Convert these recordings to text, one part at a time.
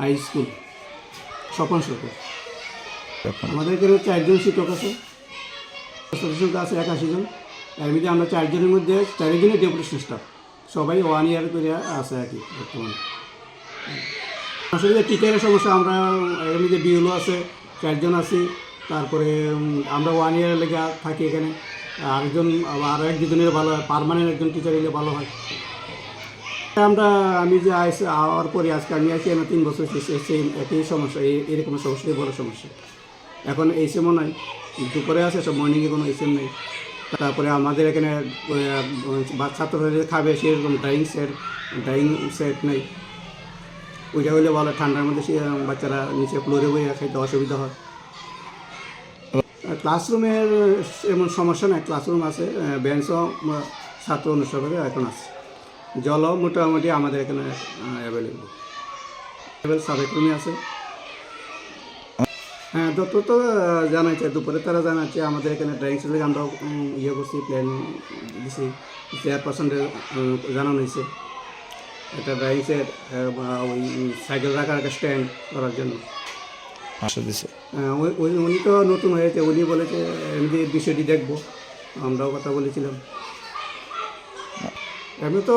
High school Swapan সরকার। আমাদের এখানে চারজন শিক্ষক আছে সদস্য আছে একাশি জন। এর মধ্যে আমরা চারজনের মধ্যে চারজনই ডেপুটেশন স্টাফ। সবাই ওয়ান ইয়ার করে আছে আর কি বর্তমানে। আসলে টিচারের সমস্যা আমরা এর মধ্যে বিএলও আছে চারজন আছি। তারপরে আমরা ওয়ান ইয়ার লেগে থাকি এখানে। আরেকজন আরও এক দুজনের ভালো হয় পারমানেন্ট একজন টিচার এলে ভালো হয়। আমরা, আমি যে আইসি আওয়ার পরে আজকে আমি আছি আমার তিন বছর শেষে সেই একই সমস্যা, এই, এরকম সমস্যাই বড় সমস্যা। এখন এই সেমও নাই, দুপুরে আছে, সব মর্নিংয়ে কোনো এসএম নেই। তারপরে আমাদের এখানে যে খাবে সেরকম ড্রাইং সেট ড্রাইং সেট নেই। ওইটা হলে ভালো, ঠান্ডার মধ্যে সে বাচ্চারা নিচে ফ্লোরে বয়ে খাইতে অসুবিধা হয়। ক্লাসরুমের এমন সমস্যা নাই ক্লাসরুম আছে বেঞ্চও ছাত্র অনুসারে এখন আছে। জলও মোটামুটি আমাদের এখানে অ্যাভেলেবেল অ্যাভেলেবেল সাবেক্রমই আছে। হ্যাঁ যত তো জানাচ্ছে দুপুরে তারা জানাচ্ছে আমাদের এখানে ড্রয়িং স্কুলে আমরা ইয়ে করছি প্ল্যান দিছি। চেয়ারপারসনদের জানানো হয়েছে। একটা ড্রয়িং সেট ওই সাইকেল রাখার একটা স্ট্যান্ড করার জন্য। ওই- ওই উনি তো নতুন হয়েছে উনি বলেছে এমনি বিষয়টি দেখব। আমরাও কথা বলেছিলাম। এমনি তো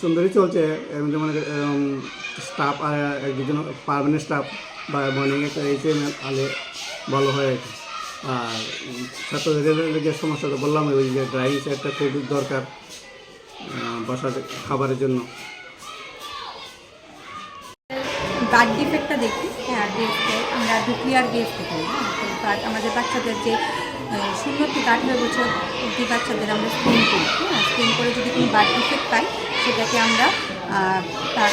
সুন্দরই চলছে। এমনি মানে স্টাফ আর এক দুজন পারমানেন্ট স্টাফ বা মর্নিংয়ে এসে আলে ভালো হয় আর ছাত্রদের যে সমস্যাটা বললাম, ওই যে ড্রাইভিং সেটটা খুবই দরকার বসার খাবারের জন্য। গার্ড ডিফেক্টটা দেখি। হ্যাঁ গেস্টে আমরা ডুক্লিয়ার গেস্ট দেখি হ্যাঁ তো আমাদের বাচ্চাদের যে শূন্য থেকে আঠেরো বছর অব্দি বাচ্চাদের আমরা স্ক্রিন করি। হ্যাঁ স্ক্রিন করে যদি কোনো গার্ড ডিফেক্ট পাই, সেটাকে আমরা তার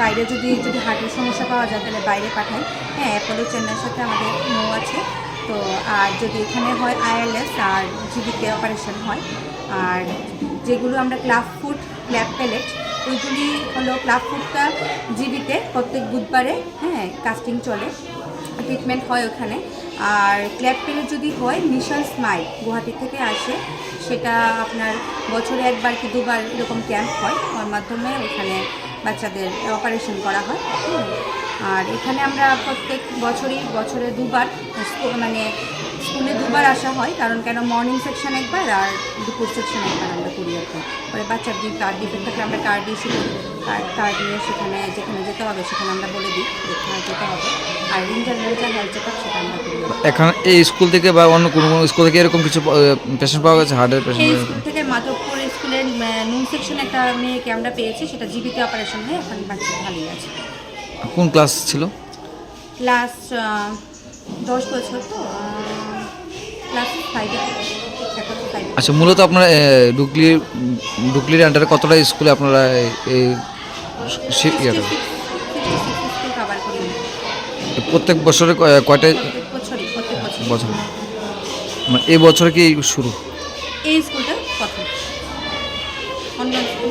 বাইরে যদি যদি হার্টের সমস্যা পাওয়া যায়, তাহলে বাইরে পাঠাই। হ্যাঁ অ্যাপোলো চেন্নাইয়ের সাথে আমাদের মো আছে। তো, আর যদি এখানে হয় আইএলএস আর জিবিতে অপারেশন হয়, আর যেগুলো আমরা ক্লাব ফুড ক্ল্যাব প্যালেট ওইগুলি হলো ক্লাব ফুটকা জিবিতে প্রত্যেক বুধবারে হ্যাঁ কাস্টিং চলে ট্রিটমেন্ট হয় ওখানে। আর ক্ল্যাব পেলে যদি হয়, মিশন স্মাইল গুয়াহাটি থেকে আসে, সেটা আপনার বছরে একবার কি দুবার এরকম ক্যাম্প হয়। ওর মাধ্যমে ওখানে বাচ্চাদের অপারেশন করা হয়। আর এখানে আমরা প্রত্যেক বছরই বছরে দুবার মানে স্কুলে দুবার আসা হয় কারণ কেন মর্নিং সেকশন একবার আর দুপুর সেকশন একবার আমরা করি। আর কি পরে বাচ্চার দিন কার্ড ডিফেক্ট থাকলে আমরা কার্ড ইস্যু করি কার্ড কার্ড নিয়ে সেখানে যেখানে যেতে হবে সেখানে আমরা বলে দিই যেখানে যেতে হবে। আর জেনারেল যা হেলথ চেক আপ সেটা আমরা করি। এখন এই স্কুল থেকে বা অন্য কোনো কোনো স্কুল থেকে এরকম কিছু পেশেন্ট পাওয়া গেছে? হার্টের এই পেশেন্ট স্কুল থেকে মাধবপুর স্কুলের নুন সেকশন একটা মেয়েকে আমরা পেয়েছি সেটা জিবিতে অপারেশন হয়ে এখন বাচ্চা ভালোই আছে। কোন ক্লাস ছিল? লাস্ট দশ বছর তো ক্লাস ফাইভে আচ্ছা মূলত আপনারা ডুকলি ডুকলির আন্ডারে কতটা স্কুলে আপনারা এই- ইয়েটা? প্রত্যেক বছরে কয়- কয়টা? বছর। মানে এই বছরে কি শুরু? এই স্কুলটা প্রথম। অন্য স্কুল